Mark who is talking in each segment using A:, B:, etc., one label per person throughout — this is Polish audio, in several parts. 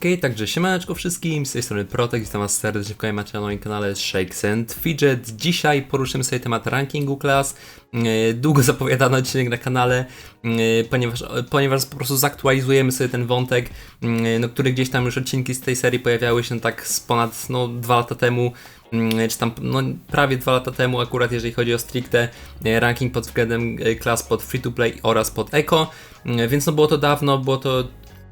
A: Okej, także siemaneczko wszystkim, z tej strony Protek, witam was serdecznie w kolejnym na moim kanale Shakes and Fidget. Dzisiaj poruszymy sobie temat rankingu klas, E, długo zapowiadany odcinek na kanale, e, ponieważ, ponieważ po prostu zaktualizujemy sobie ten wątek, e, no, który gdzieś tam już odcinki z tej serii pojawiały się tak z ponad no, dwa lata temu, czy tam no, prawie dwa lata temu akurat jeżeli chodzi o stricte ranking pod względem klas pod free to play oraz pod eco, więc no było to dawno, było to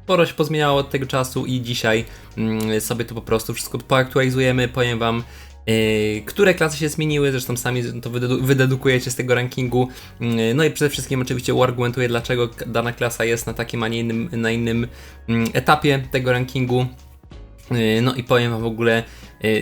A: sporo się pozmieniało od tego czasu i dzisiaj mm, sobie to po prostu wszystko poaktualizujemy. Powiem Wam, yy, które klasy się zmieniły, zresztą sami to wydedu wydedukujecie z tego rankingu. Yy, no i przede wszystkim oczywiście uargumentuję, dlaczego dana klasa jest na takim, a nie innym, na innym yy, etapie tego rankingu. Yy, no i powiem Wam w ogóle,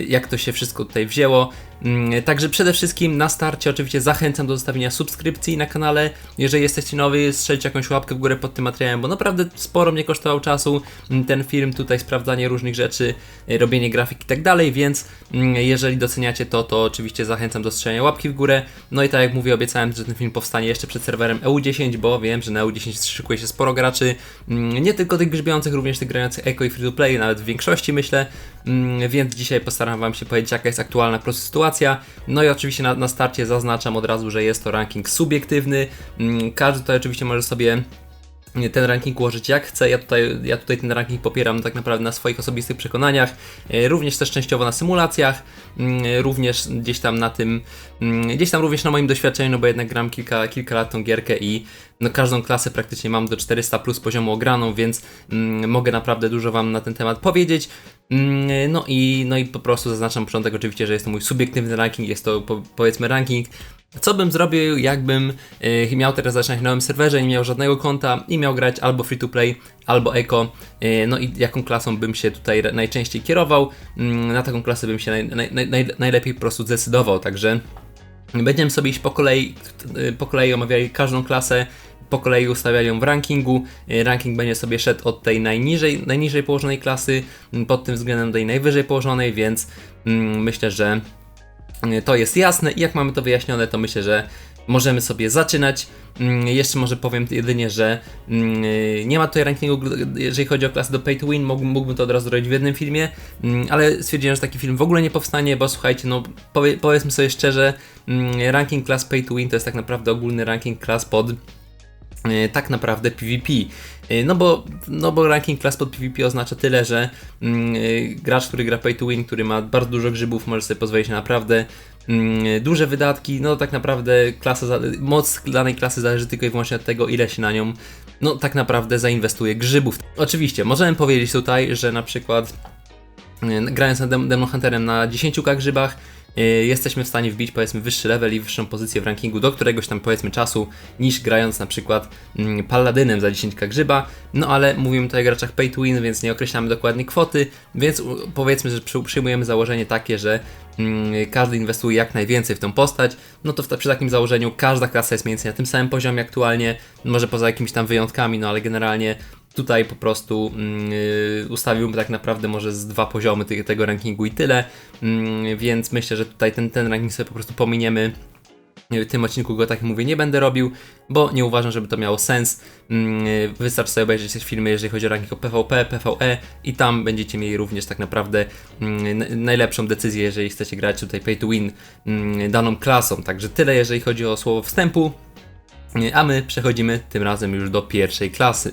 A: jak to się wszystko tutaj wzięło. Mm, także przede wszystkim na starcie oczywiście zachęcam do zostawienia subskrypcji na kanale. Jeżeli jesteście nowi, strzelcie jakąś łapkę w górę pod tym materiałem, bo naprawdę sporo mnie kosztował czasu mm, ten film, tutaj sprawdzanie różnych rzeczy, y, robienie grafik i tak dalej, więc mm, jeżeli doceniacie to, to oczywiście zachęcam do strzelenia łapki w górę. No i tak jak mówię, obiecałem, że ten film powstanie jeszcze przed serwerem EU10, bo wiem, że na EU10 szykuje się sporo graczy, nie tylko tych grzbiących, również tych grających Eco i Free to Play, nawet w większości myślę, więc dzisiaj postaram Wam się powiedzieć, jaka jest aktualna po sytuacja. No i oczywiście na, na starcie zaznaczam od razu, że jest to ranking subiektywny. Mm, każdy tutaj oczywiście może sobie ten ranking ułożyć jak chce. Ja tutaj, ja tutaj ten ranking popieram tak naprawdę na swoich osobistych przekonaniach, e, również też częściowo na symulacjach, mm, również gdzieś tam na tym, mm, gdzieś tam również na moim doświadczeniu, no bo jednak gram kilka, kilka lat tą gierkę i no każdą klasę praktycznie mam do 400 plus poziomu ograną, więc mm, mogę naprawdę dużo Wam na ten temat powiedzieć. No i, no i po prostu zaznaczam początek oczywiście, że jest to mój subiektywny ranking, jest to po, powiedzmy ranking co bym zrobił, jakbym y, miał teraz zacząć na nowym serwerze, nie miał żadnego konta i miał grać albo free to play, albo eco. Y, no i jaką klasą bym się tutaj najczęściej kierował? Y, na taką klasę bym się naj, naj, naj, najlepiej po prostu zdecydował. Także będziemy sobie iść po kolei, y, po kolei omawiali każdą klasę, po kolei ustawiali ją w rankingu. Ranking będzie sobie szedł od tej najniżej, najniżej położonej klasy pod tym względem tej najwyżej położonej, więc mm, myślę, że to jest jasne i jak mamy to wyjaśnione, to myślę, że możemy sobie zaczynać. Mm, jeszcze może powiem jedynie, że mm, nie ma tutaj rankingu, jeżeli chodzi o klasy do pay to win, mógłbym to od razu zrobić w jednym filmie, mm, ale stwierdziłem, że taki film w ogóle nie powstanie, bo słuchajcie, no powie, powiedzmy sobie szczerze, ranking klas pay to win to jest tak naprawdę ogólny ranking klas pod e, tak naprawdę PvP. E, no bo, no bo ranking klas pod PvP oznacza tyle, że e, gracz, który gra pay to win, który ma bardzo dużo grzybów, może sobie pozwolić na naprawdę mm, duże wydatki. No tak naprawdę klasa, moc danej klasy zależy tylko i wyłącznie od tego, ile się na nią no tak naprawdę zainwestuje grzybów. Oczywiście, możemy powiedzieć tutaj, że na przykład e, grając na Demon Hunterem na 10 grzybach, Y, jesteśmy w stanie wbić powiedzmy wyższy level i wyższą pozycję w rankingu do któregoś tam powiedzmy czasu niż grając na przykład mm, Paladynem za 10 grzyba, no ale mówimy tutaj o graczach pay to win, więc nie określamy dokładnie kwoty, więc powiedzmy, że przyjmujemy założenie takie, że mm, każdy inwestuje jak najwięcej w tę postać, no to w, przy takim założeniu każda klasa jest mniej więcej na tym samym poziomie aktualnie, może poza jakimiś tam wyjątkami, no ale generalnie Tutaj po prostu yy, ustawiłbym tak naprawdę może z dwa poziomy te, tego rankingu i tyle, yy, więc myślę, że tutaj ten, ten ranking sobie po prostu pominiemy. W tym odcinku go tak mówię nie będę robił, bo nie uważam, żeby to miało sens. Yy, wystarczy sobie obejrzeć te filmy, jeżeli chodzi o ranking o PvP, PvE i tam będziecie mieli również tak naprawdę najlepszą decyzję, jeżeli chcecie grać tutaj pay to win daną klasą. Także tyle, jeżeli chodzi o słowo wstępu. A my przechodzimy tym razem już do pierwszej klasy.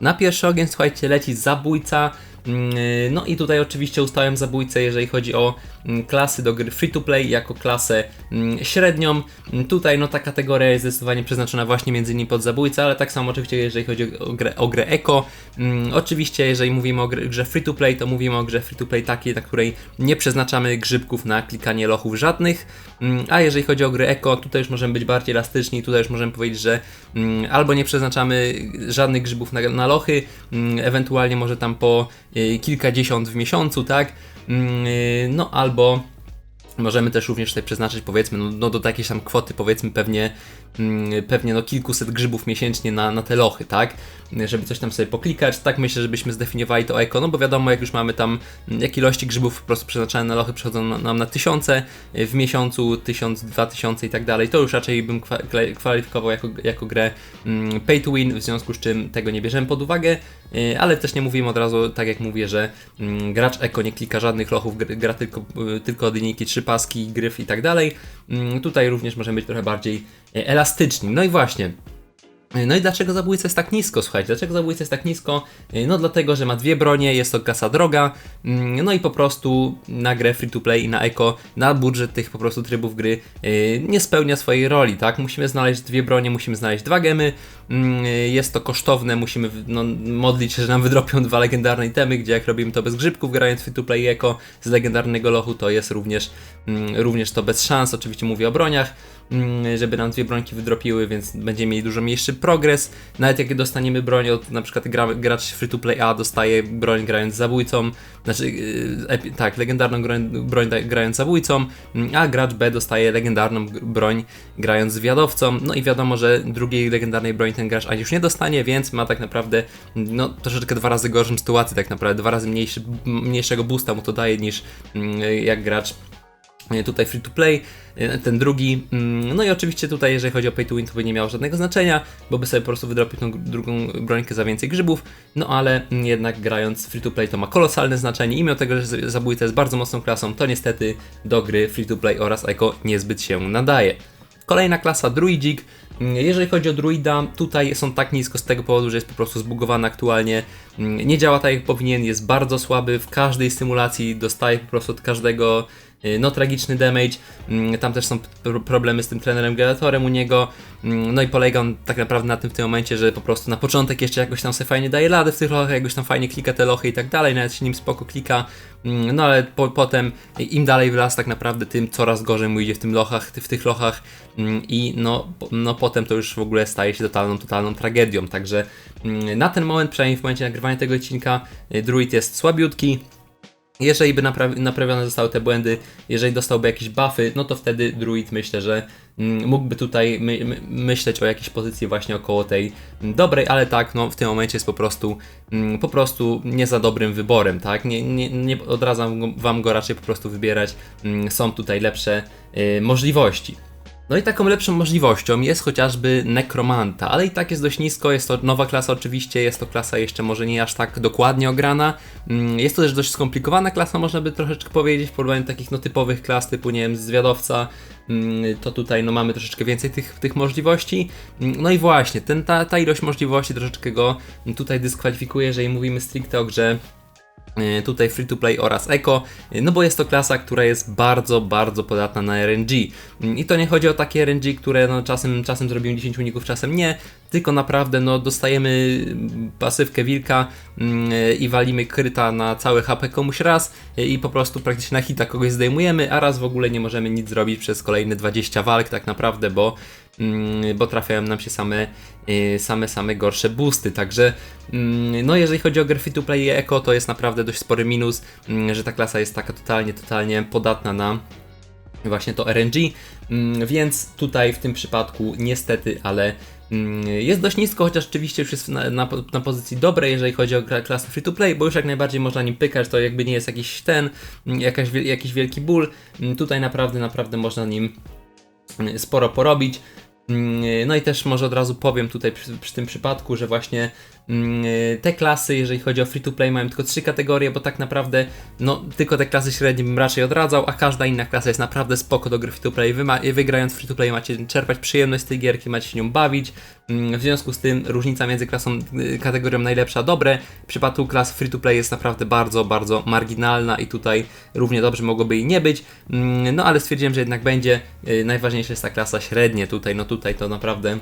A: Na pierwszy ogień, słuchajcie, leci zabójca. Mm, no i tutaj oczywiście ustałem zabójcę, jeżeli chodzi o klasy do gry free to play jako klasę mm, średnią. Mm, tutaj no ta kategoria jest zdecydowanie przeznaczona właśnie między innymi pod zabójcę, ale tak samo oczywiście jeżeli chodzi o grę, o grę Eco. oczywiście jeżeli mówimy o grze free to play, to mówimy o grze free to play takiej, na której nie przeznaczamy grzybków na klikanie lochów żadnych, a jeżeli chodzi o grę Eco, tutaj już możemy być bardziej elastyczni, tutaj już możemy powiedzieć, że albo nie przeznaczamy żadnych grzybów na, na lochy, ewentualnie może tam po y, kilkadziesiąt w miesiącu, tak? Mm, y, no albo możemy też również tutaj przeznaczyć powiedzmy no, no do takiej tam kwoty powiedzmy pewnie mm, pewnie no kilkuset grzybów miesięcznie na, na te lochy, tak? Żeby coś tam sobie poklikać, tak myślę, żebyśmy zdefiniowali to eko, no bo wiadomo, jak już mamy tam, mm, jak ilości grzybów po prostu przeznaczane na lochy przychodzą na- nam na tysiące y, w miesiącu, tysiąc, dwa tysiące i tak dalej, to już raczej bym kwalifikował jako, jako grę mm, pay to win, w związku z czym tego nie bierzemy pod uwagę, y, ale też nie mówimy od razu, tak jak mówię, że gracz eko nie klika żadnych lochów, gr- gra tylko, y, tylko linijki, trzy paski, gryf i tak dalej. Mm, Tutaj również możemy być trochę bardziej e, elastyczni. No i właśnie. No i dlaczego zabójca jest tak nisko? Słuchajcie, dlaczego zabójca jest tak nisko? Yy, No dlatego, że ma dwie bronie, jest to klasa droga, mm, no i po prostu na grę free to play i na eko, na budżet tych po prostu trybów gry yy, nie spełnia swojej roli, tak? Musimy znaleźć dwie bronie, musimy znaleźć dwa gemy, mm, jest to kosztowne, musimy no, modlić się, że nam wydropią dwa legendarne itemy, gdzie jak robimy to bez grzybków, grając free to play i eko z legendarnego lochu, to jest również, mm, również to bez szans, oczywiście mówię o broniach, żeby nam dwie brońki wydropiły, więc będziemy mieli dużo mniejszy progres. Nawet jak dostaniemy broń od na przykład gra, gracz free to play A dostaje broń grając zabójcą, znaczy epi, tak, legendarną broń, broń grając zabójcą, mm, a gracz B dostaje legendarną broń grając z wiadowcą. No i wiadomo, że drugiej legendarnej broni ten gracz A już nie dostanie, więc ma tak naprawdę no troszeczkę dwa razy gorszą sytuację, tak naprawdę dwa razy mniejszy, mniejszego boosta mu to daje niż mm, jak gracz e, tutaj free to play, e, ten drugi. mm, No i oczywiście tutaj, jeżeli chodzi o pay to win, to by nie miało żadnego znaczenia, bo by sobie po prostu wydropił tą drugą brońkę za więcej grzybów, no ale jednak grając free to play to ma kolosalne znaczenie i mimo tego, że zabójca jest bardzo mocną klasą, to niestety do gry free to play oraz eco niezbyt się nadaje. Kolejna klasa Druidzik. Mm, Jeżeli chodzi o druida, tutaj są tak nisko z tego powodu, że jest po prostu zbugowany aktualnie. Mm, Nie działa tak jak powinien, jest bardzo słaby. W każdej symulacji dostaje po prostu od każdego y, no tragiczny damage. Mm, Tam też są problemy z tym trenerem gladiatorem u niego. Mm, No i polega on tak naprawdę na tym w tym momencie, że po prostu na początek jeszcze jakoś tam sobie fajnie daje radę w tych lochach, jakoś tam fajnie klika te lochy i tak dalej, nawet się nim spoko klika. Mm, No ale po, potem im dalej w las tak naprawdę, tym coraz gorzej mu idzie w tym lochach, w tych lochach i no, no potem to już w ogóle staje się totalną, totalną tragedią. Także na ten moment, przynajmniej w momencie nagrywania tego odcinka, y, druid jest słabiutki. Jeżeli by naprawi- naprawione zostały te błędy, jeżeli dostałby jakieś buffy, no to wtedy druid myślę, że mm, mógłby tutaj my, my, myśleć o jakiejś pozycji właśnie około tej mm, dobrej, ale tak, no w tym momencie jest po prostu mm, po prostu nie za dobrym wyborem, tak? Nie, nie, nie odradzam wam go raczej po prostu wybierać. Są tutaj lepsze y, możliwości. No i taką lepszą możliwością jest chociażby Nekromanta, ale i tak jest dość nisko, jest to nowa klasa oczywiście, jest to klasa jeszcze może nie aż tak dokładnie ograna. Mm, Jest to też dość skomplikowana klasa, można by troszeczkę powiedzieć, w porównaniu do takich no typowych klas typu, nie wiem, zwiadowca, mm, to tutaj no mamy troszeczkę więcej tych, tych możliwości. Mm, No i właśnie, ten, ta, ta ilość możliwości troszeczkę go tutaj dyskwalifikuje, jeżeli mówimy stricte o grze tutaj free to play oraz eco, e, no bo jest to klasa, która jest bardzo, bardzo podatna na RNG. Mm, I to nie chodzi o takie RNG, które no czasem, czasem zrobimy 10 uników, czasem nie, tylko naprawdę no dostajemy mm, pasywkę wilka mm, e, i walimy kryta na całe HP komuś raz e, i po prostu praktycznie na hita kogoś zdejmujemy, a raz w ogóle nie możemy nic zrobić przez kolejne 20 walk tak naprawdę, bo bo trafiają nam się same, y, same, same gorsze boosty. Także, mm, no jeżeli chodzi o free to play i eco, to jest naprawdę dość spory minus, mm, że ta klasa jest taka totalnie, totalnie podatna na właśnie to RNG, mm, więc tutaj w tym przypadku niestety, ale mm, jest dość nisko, chociaż oczywiście już jest na, na, na pozycji dobrej, jeżeli chodzi o klasę free to play, bo już jak najbardziej można nim pykać, to jakby nie jest jakiś ten, mm, jakaś, jakiś wielki ból, Mm, tutaj naprawdę, naprawdę można nim mm, sporo porobić. Mm, No i też może od razu powiem tutaj przy, przy tym przypadku, że właśnie te klasy, jeżeli chodzi o free to play, mają tylko trzy kategorie, bo tak naprawdę no, tylko te klasy średnie bym raczej odradzał, a każda inna klasa jest naprawdę spoko do gry free to play. Wy, ma, wy grając free to play macie czerpać przyjemność z tej gierki, macie się nią bawić. Mm, W związku z tym różnica między klasą, y, kategorią najlepsza, dobre, w przypadku klas free to play jest naprawdę bardzo, bardzo marginalna i tutaj równie dobrze mogłoby jej nie być. Mm, No ale stwierdziłem, że jednak będzie. Y, Najważniejsza jest ta klasa średnie tutaj, no tutaj to naprawdę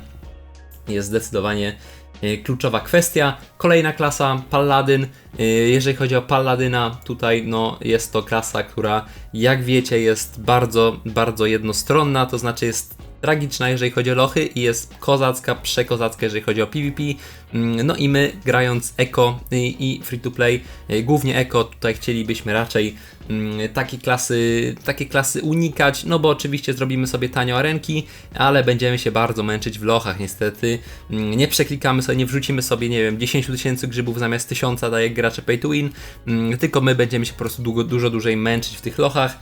A: jest zdecydowanie y, kluczowa kwestia. Kolejna klasa, Paladyn. Y, Jeżeli chodzi o Paladyna, tutaj no, jest to klasa, która jak wiecie jest bardzo, bardzo jednostronna, to znaczy jest tragiczna, jeżeli chodzi o lochy i jest kozacka, przekozacka, jeżeli chodzi o PvP. Mm, No i my grając Eco i, Free to Play, y, głównie Eco, tutaj chcielibyśmy raczej mm, takie klasy, takie klasy unikać, no bo oczywiście zrobimy sobie tanio arenki, ale będziemy się bardzo męczyć w lochach niestety. Mm, Nie przeklikamy sobie, nie wrzucimy sobie, nie wiem, 10 tysięcy grzybów zamiast 1000, tak jak gracze pay to win, tylko my będziemy się po prostu długo, dużo dłużej męczyć w tych lochach.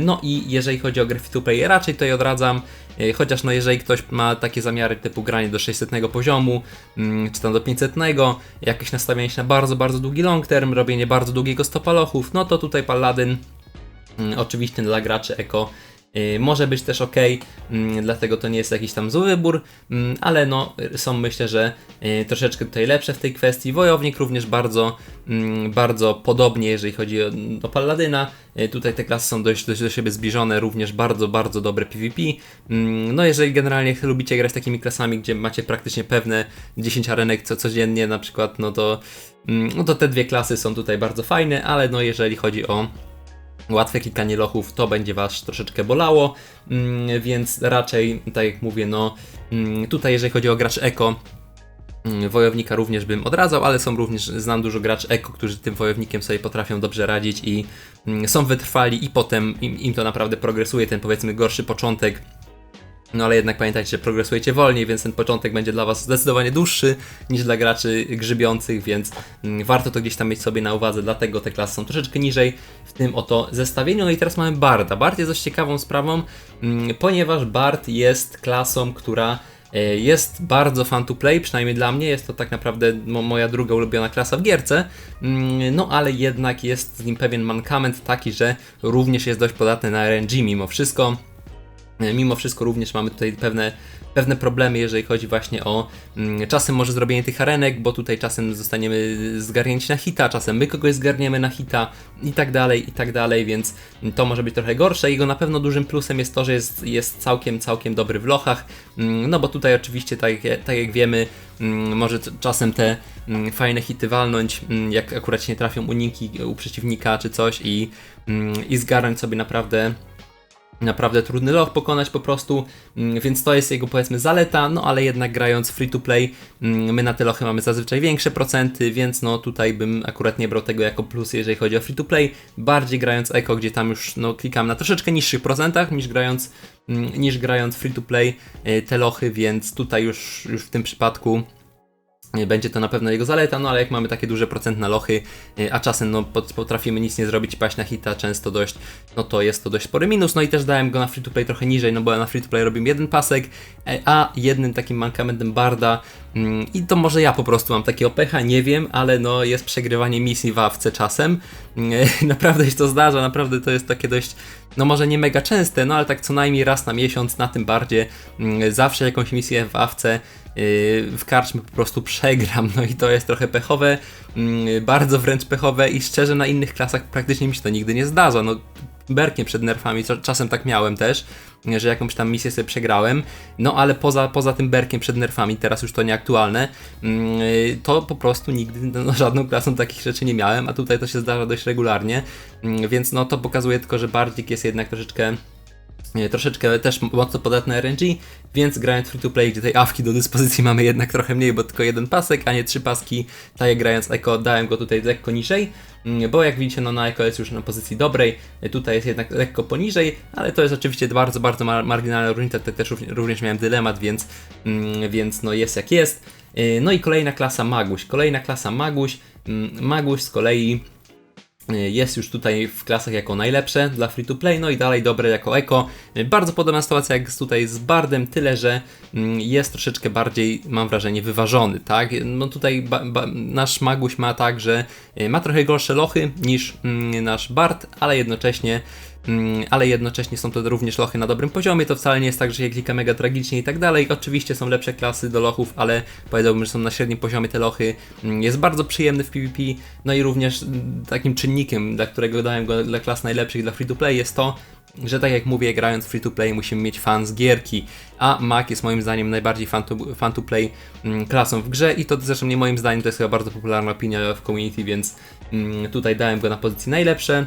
A: No i jeżeli chodzi o grę free to play, raczej tutaj odradzam, e, chociaż no jeżeli ktoś ma takie zamiary typu granie do 600 poziomu, czy tam do 500, jakieś nastawienie się na bardzo, bardzo długi long term, robienie bardzo długiego stopa lochów, no to tutaj Paladin Mm, Oczywiście dla graczy Eko może być też ok, mm, dlatego to nie jest jakiś tam zły wybór, mm, ale no są myślę, że y, troszeczkę tutaj lepsze w tej kwestii. Wojownik również bardzo, mm, bardzo podobnie, jeżeli chodzi o, o Paladyna. Y, Tutaj te klasy są dość, dość do siebie zbliżone, również bardzo, bardzo dobre PvP. No jeżeli generalnie lubicie grać takimi klasami, gdzie macie praktycznie pewne 10 arenek co codziennie na przykład, no to, no to te dwie klasy są tutaj bardzo fajne, ale no jeżeli chodzi o łatwe klikanie lochów, to będzie Was troszeczkę bolało, mm, więc raczej, tak jak mówię, no mm, tutaj jeżeli chodzi o graczy eko, mm, wojownika również bym odradzał, ale są również, znam dużo graczy eko, którzy tym wojownikiem sobie potrafią dobrze radzić i są wytrwali i potem im, im to naprawdę progresuje, ten powiedzmy gorszy początek, no ale jednak pamiętajcie, progresujecie wolniej, więc ten początek będzie dla Was zdecydowanie dłuższy niż dla graczy grzybiących, więc mm, warto to gdzieś tam mieć sobie na uwadze, dlatego te klasy są troszeczkę niżej w tym oto zestawieniu. No i teraz mamy Barda. Bard jest dość ciekawą sprawą, mm, ponieważ Bard jest klasą, która e, jest bardzo fun to play, przynajmniej dla mnie. Jest to tak naprawdę mo- moja druga ulubiona klasa w gierce. Mm, No ale jednak jest z nim pewien mankament taki, że również jest dość podatny na RNG mimo wszystko. E, Mimo wszystko również mamy tutaj pewne, pewne problemy, jeżeli chodzi właśnie o mm, czasem może zrobienie tych arenek, bo tutaj czasem zostaniemy zgarnięci na hita, czasem my kogoś zgarniemy na hita i tak dalej, i tak dalej, więc to może być trochę gorsze. Jego na pewno dużym plusem jest to, że jest, jest całkiem, całkiem dobry w lochach, mm, no bo tutaj oczywiście, tak, tak jak wiemy, mm, może czasem te fajne hity walnąć, jak akurat się nie trafią uniki u przeciwnika czy coś i, i zgarnąć sobie naprawdę naprawdę trudny loch pokonać po prostu, mm, więc to jest jego powiedzmy zaleta, no ale jednak grając free to play, mm, my na te lochy mamy zazwyczaj większe procenty, więc no tutaj bym akurat nie brał tego jako plus, jeżeli chodzi o free to play, bardziej grając eco, gdzie tam już no klikam na troszeczkę niższych procentach niż grając, mm, niż grając free to play y, te lochy, więc tutaj już, już w tym przypadku Będzie to na pewno jego zaleta, no ale jak mamy takie duże procent na lochy, y, a czasem no, pot- potrafimy nic nie zrobić, paść na hita często dość, no to jest to dość spory minus. No i też dałem go na free to play trochę niżej, no bo na free to play robię jeden pasek, e, a jednym takim mankamentem Barda mm, i to może ja po prostu mam takiego pecha, nie wiem, ale no jest przegrywanie misji w awce czasem. Mm, Naprawdę się to zdarza, naprawdę to jest takie dość, no może nie mega częste, no ale tak co najmniej raz na miesiąc, na tym bardzie, mm, zawsze jakąś misję w Yy, w karczmie po prostu przegram, no i to jest trochę pechowe, mm, bardzo wręcz pechowe i szczerze na innych klasach praktycznie mi się to nigdy nie zdarza, no berkiem przed nerfami, czasem tak miałem też, że jakąś tam misję sobie przegrałem, no ale poza, poza tym berkiem przed nerfami, teraz już to nieaktualne, mm, to po prostu nigdy no, żadną klasą takich rzeczy nie miałem, a tutaj to się zdarza dość regularnie, mm, więc no to pokazuje tylko, że Bardzik jest jednak troszeczkę troszeczkę też mocno podatne RNG, więc grając free to play, gdzie tej awki do dyspozycji mamy jednak trochę mniej, bo tylko jeden pasek, a nie trzy paski, tak grając Eko, dałem go tutaj lekko niżej, mm, bo jak widzicie, no na Eko jest już na pozycji dobrej, e, tutaj jest jednak lekko poniżej, ale to jest oczywiście bardzo, bardzo mar- marginalna różnica, tutaj też równie- również miałem dylemat, więc, mm, więc no jest jak jest. E, No i kolejna klasa Maguś, kolejna klasa Maguś, Mm, Maguś z kolei jest już tutaj w klasach jako najlepsze dla free to play, no i dalej dobre jako eko. Bardzo podobna sytuacja jak tutaj z Bardem, tyle że mm, jest troszeczkę bardziej, mam wrażenie, wyważony, tak? No tutaj ba, ba, nasz Maguś ma tak, że y, ma trochę gorsze lochy niż mm, nasz Bard, ale jednocześnie ale jednocześnie są to również lochy na dobrym poziomie. To wcale nie jest tak, że się klika mega tragicznie i tak dalej. Oczywiście są lepsze klasy do lochów, ale powiedziałbym, że są na średnim poziomie te lochy. Mm, Jest bardzo przyjemny w PvP. No i również mm, takim czynnikiem, dla którego dałem go dla klas najlepszych dla free to play jest to, że tak jak mówię, grając free to play musimy mieć fan z gierki, a Mac jest moim zdaniem najbardziej fan to, fan to play mm, klasą w grze i to zresztą nie moim zdaniem, to jest chyba bardzo popularna opinia w community, więc mm, tutaj dałem go na pozycji najlepsze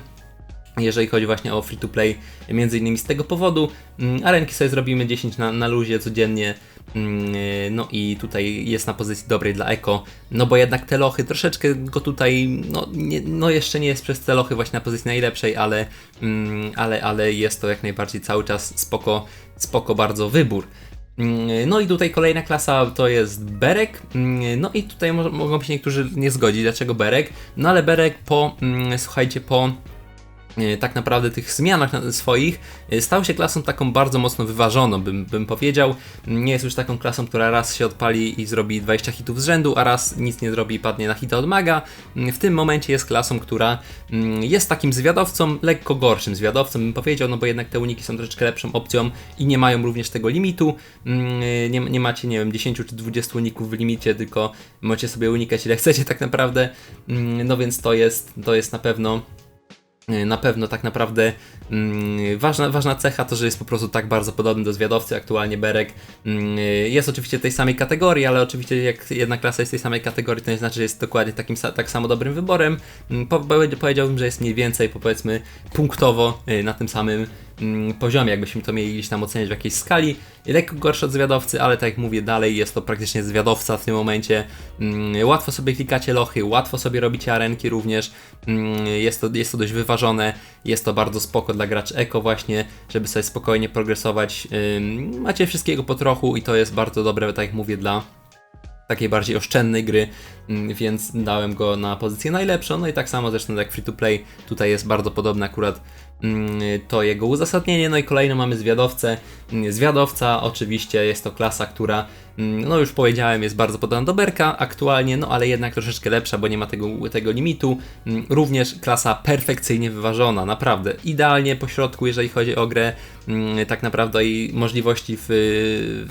A: jeżeli chodzi właśnie o free to play, między innymi z tego powodu. Mm, Arenki sobie zrobimy 10 na, na luzie codziennie, Mm, y, No i tutaj jest na pozycji dobrej dla Eko, no bo jednak te lochy troszeczkę go tutaj, no, nie, no jeszcze nie jest przez te lochy właśnie na pozycji najlepszej, ale, mm, ale, ale jest to jak najbardziej cały czas spoko, spoko bardzo wybór. Mm, No i tutaj kolejna klasa to jest Berek. Mm, No i tutaj mo- mogą się niektórzy nie zgodzić, dlaczego Berek. No ale Berek po, słuchajcie, po e, tak naprawdę tych zmianach na- swoich e, stał się klasą taką bardzo mocno wyważoną, bym, bym powiedział. Nie jest już taką klasą, która raz się odpali i zrobi 20 hitów z rzędu, a raz nic nie zrobi i padnie na hita od maga. Mm, W tym momencie jest klasą, która mm, jest takim zwiadowcą, lekko gorszym zwiadowcą, bym powiedział, no bo jednak te uniki są troszeczkę lepszą opcją i nie mają również tego limitu. Mm, Nie, nie macie, nie wiem, 10 czy 20 uników w limicie, tylko możecie sobie unikać ile chcecie tak naprawdę. No więc to jest, to jest na pewno na pewno tak naprawdę mm, ważna, ważna cecha to, że jest po prostu tak bardzo podobny do zwiadowcy. Aktualnie Berek mm, jest oczywiście tej samej kategorii, ale oczywiście jak jedna klasa jest tej samej kategorii, to nie znaczy, że jest dokładnie takim tak samo dobrym wyborem. Mm, Po, powie- powiedziałbym, że jest mniej więcej, po- powiedzmy, punktowo y, na tym samym poziomie, jakbyśmy to mieli gdzieś tam oceniać w jakiejś skali. Lekko gorszy od zwiadowcy, ale tak jak mówię, dalej jest to praktycznie zwiadowca w tym momencie. Mm, Łatwo sobie klikacie lochy, łatwo sobie robicie arenki również. Mm, Jest to, jest to dość wyważone, jest to bardzo spoko dla graczy eko właśnie, żeby sobie spokojnie progresować. Macie wszystkiego po trochu i to jest bardzo dobre, tak jak mówię, dla takiej bardziej oszczędnej gry, mm, więc dałem go na pozycję najlepszą. No i tak samo zresztą jak free to play, tutaj jest bardzo podobne akurat mm, to jego uzasadnienie. No i kolejno mamy zwiadowcę. Zwiadowca oczywiście jest to klasa, która mm, no już powiedziałem jest bardzo podobna do Berka aktualnie, no ale jednak troszeczkę lepsza, bo nie ma tego, tego limitu. Mm, Również klasa perfekcyjnie wyważona, naprawdę idealnie po środku, jeżeli chodzi o grę, mm, tak naprawdę i możliwości w,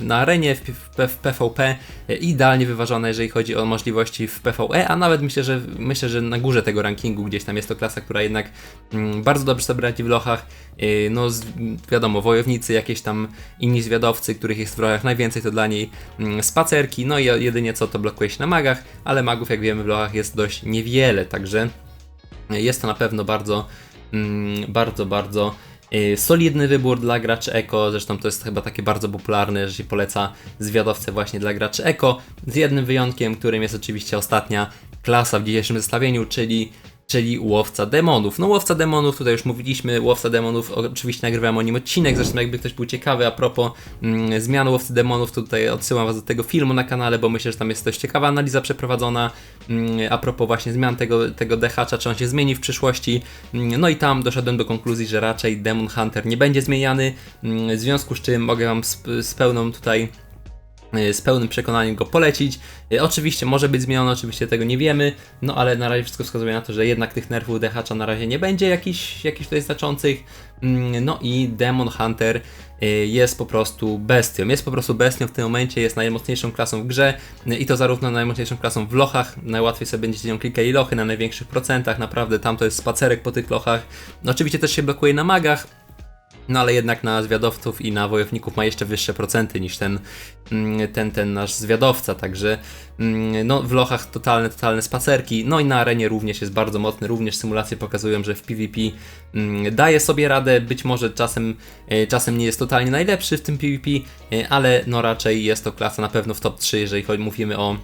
A: na arenie, w, w, w PvP, e, idealnie wyważone, jeżeli chodzi o możliwości w PvE, a nawet myślę, że myślę, że na górze tego rankingu gdzieś tam jest to klasa, która jednak bardzo dobrze sobie radzi w lochach. Yy, No, wiadomo, wojownicy, jakieś tam inni zwiadowcy, których jest w lochach najwięcej, to dla niej mm, spacerki. No i jedynie co to blokuje się na magach, ale magów, jak wiemy, w lochach jest dość niewiele, także jest to na pewno bardzo, mm, bardzo, bardzo y, solidny wybór dla graczy eko. Zresztą to jest chyba takie bardzo popularne, że się poleca zwiadowcę właśnie dla graczy eko. Z jednym wyjątkiem, którym jest oczywiście ostatnia klasa w dzisiejszym zestawieniu, czyli czyli łowca demonów. No łowca demonów, tutaj już mówiliśmy, łowca demonów, oczywiście nagrywałem o nim odcinek, zresztą jakby ktoś był ciekawy a propos mm, zmian łowcy demonów, to tutaj odsyłam was do tego filmu na kanale, bo myślę, że tam jest dość ciekawa analiza przeprowadzona mm, a propos właśnie zmian tego, tego dehacza, czy on się zmieni w przyszłości. Mm, No i tam doszedłem do konkluzji, że raczej Demon Hunter nie będzie zmieniany, mm, w związku z czym mogę wam z, z pełną tutaj z pełnym przekonaniem go polecić. Y, Oczywiście może być zmieniony, oczywiście tego nie wiemy, no ale na razie wszystko wskazuje na to, że jednak tych nerwów dehacza na razie nie będzie jakichś, jakichś tutaj znaczących. Mm, No i Demon Hunter y, jest po prostu bestią. Jest po prostu bestią w tym momencie, jest najmocniejszą klasą w grze y, i to zarówno najmocniejszą klasą w lochach. Najłatwiej sobie będziecie nią klikali lochy na największych procentach, naprawdę tam to jest spacerek po tych lochach. No, oczywiście też się blokuje na magach, no ale jednak na zwiadowców i na wojowników ma jeszcze wyższe procenty niż ten, mm, ten, ten nasz zwiadowca, także mm, no, w lochach totalne, totalne spacerki, no i na arenie również jest bardzo mocny, również symulacje pokazują, że w PvP mm, daje sobie radę, być może czasem, e, czasem nie jest totalnie najlepszy w tym PvP, e, ale no raczej jest to klasa na pewno w top 3, jeżeli mówimy o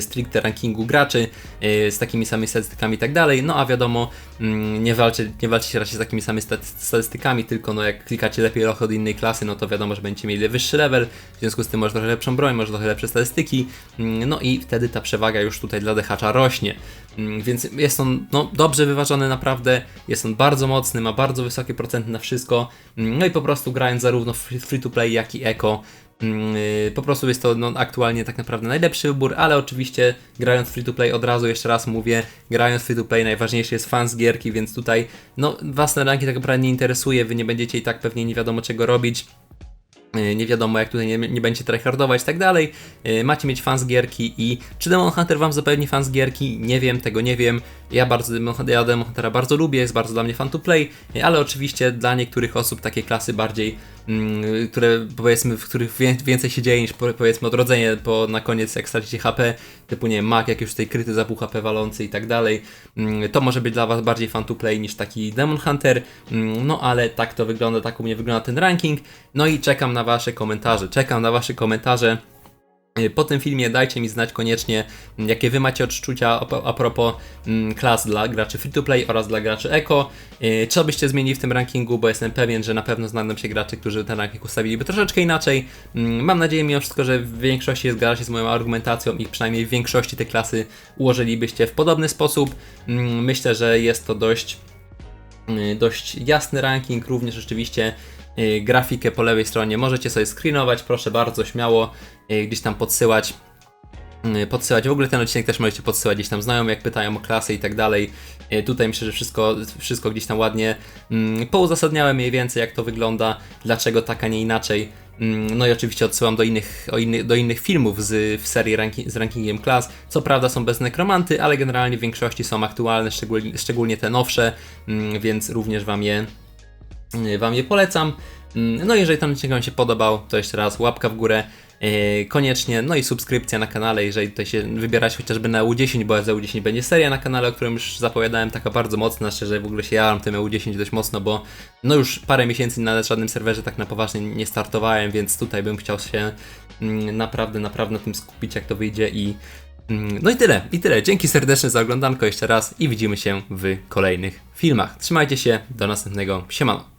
A: stricte rankingu graczy e, z takimi samymi statystykami i tak dalej, no a wiadomo, mm, nie walczy, nie walczy się raczej z takimi samymi staty- statystykami, tylko no jak klikacie lepiej lochy od innej klasy, no to wiadomo, że będziecie mieli wyższy level, w związku z tym może trochę lepszą broń, może trochę lepsze statystyki, mm, no i wtedy ta przewaga już tutaj dla dehacza rośnie, Mm, więc jest on no, dobrze wyważony naprawdę, jest on bardzo mocny, ma bardzo wysokie procenty na wszystko, no i po prostu grając zarówno free to play, jak i eco, Po prostu jest to no, aktualnie tak naprawdę najlepszy wybór, ale oczywiście grając free to play od razu jeszcze raz mówię, grając free to play najważniejszy jest fan z gierki, więc tutaj no was na ranki tak naprawdę nie interesuje, wy nie będziecie i tak pewnie nie wiadomo czego robić. Y, Nie wiadomo, jak tutaj nie, nie będziecie tryhardować i tak dalej. Y, Macie mieć fan z gierki i czy Demon Hunter wam zapewni fan z gierki? Nie wiem, tego nie wiem. Ja bardzo ja Demon Huntera bardzo lubię, jest bardzo dla mnie fan to play, ale oczywiście dla niektórych osób takie klasy bardziej, mm, które powiedzmy, w których wię- więcej się dzieje niż po- powiedzmy odrodzenie, bo na koniec jak stracicie HP, typu nie wiem, mag, jak już tutaj kryty za pół walący i tak dalej, mm, to może być dla was bardziej fan to play niż taki Demon Hunter, mm, no ale tak to wygląda, tak u mnie wygląda ten ranking, no i czekam na wasze komentarze, czekam na wasze komentarze. Y, Po tym filmie dajcie mi znać koniecznie, m, jakie wy macie odczucia a, propos mm, klas dla graczy free to play oraz dla graczy eco. Y, Co byście zmienili w tym rankingu, bo jestem pewien, że na pewno znajdą się gracze, którzy ten ranking ustawiliby troszeczkę inaczej. Mm, Mam nadzieję mimo wszystko, że w większości zgadzacie się z moją argumentacją i przynajmniej w większości te klasy ułożylibyście w podobny sposób. Mm, Myślę, że jest to dość dość jasny ranking, również oczywiście y, grafikę po lewej stronie możecie sobie screenować, proszę bardzo, śmiało y, gdzieś tam podsyłać y, podsyłać. W ogóle ten odcinek też możecie podsyłać gdzieś tam znajomym, jak pytają o klasy i tak dalej. Y, Tutaj myślę, że wszystko, wszystko gdzieś tam ładnie mm, pouzasadniałem mniej więcej, jak to wygląda, dlaczego tak, a nie inaczej. Mm, No i oczywiście odsyłam do innych, do innych filmów z, w serii ranki, z rankingiem klas. Co prawda są bez nekromanty, ale generalnie w większości są aktualne, szczególnie, szczególnie te nowsze, mm, więc również Wam je, y, wam je polecam. Mm, No jeżeli ten odcinek Wam się podobał, to jeszcze raz łapka w górę. yy, Koniecznie, no i subskrypcja na kanale, jeżeli tutaj się wybierać chociażby na EU10, bo za EU10 będzie seria na kanale, o którym już zapowiadałem, taka bardzo mocna, szczerze w ogóle się jaram tym EU10 dość mocno, bo no już parę miesięcy na żadnym serwerze tak na poważnie nie startowałem, więc tutaj bym chciał się mm, naprawdę, naprawdę na tym skupić, jak to wyjdzie i mm, no i tyle, i tyle. Dzięki serdecznie za oglądanko jeszcze raz i widzimy się w kolejnych filmach. Trzymajcie się, do następnego, siemano.